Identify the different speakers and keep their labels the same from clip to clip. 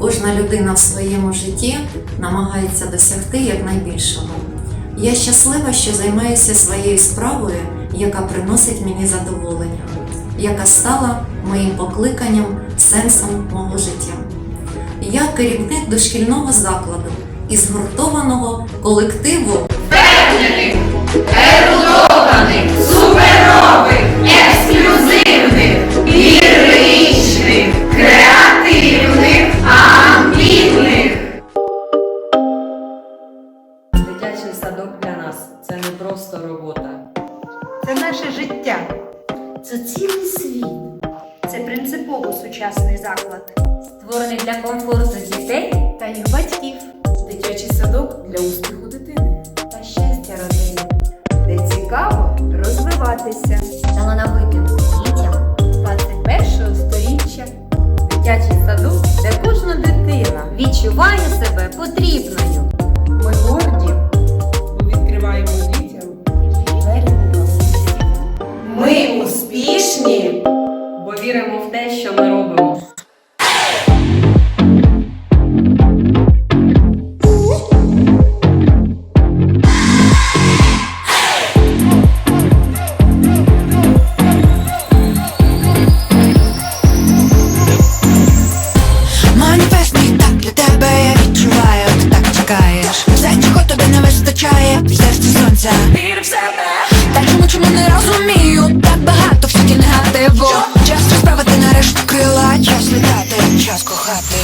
Speaker 1: Кожна людина в своєму житті намагається досягти якнайбільшого. Я щаслива, що займаюся своєю справою, яка приносить мені задоволення, яка стала моїм покликанням, сенсом мого життя. Я керівник дошкільного закладу і згуртованого колективу
Speaker 2: Впевнених, ерудованих,
Speaker 3: Дитячий садок для нас це не просто робота.
Speaker 4: Це наше життя.
Speaker 5: Це цілий світ. Це принципово сучасний заклад.
Speaker 6: створений для комфорту дітей
Speaker 4: Та їх батьків.
Speaker 7: Дитячий садок для успіху дитини.
Speaker 5: Та щастя родини.
Speaker 4: Де цікаво розвиватися.
Speaker 6: талановитим дітям.
Speaker 4: 21 сторіччя.
Speaker 3: Дитячий садок, де кожна дитина
Speaker 6: Відчуває себе потрібною.
Speaker 8: Серці сонця. Вір в себе. Та чому чому не розумію, так багато всякі негативу. Час розправити нарешті крила, час літати, час кохати.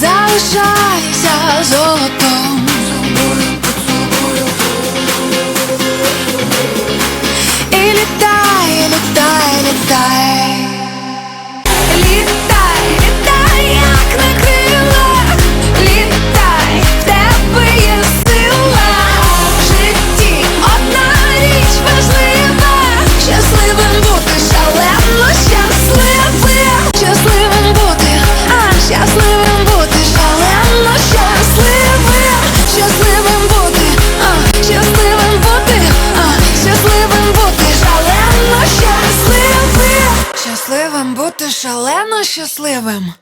Speaker 8: Залишайся золотом. Щасливим бути шалено щасливим.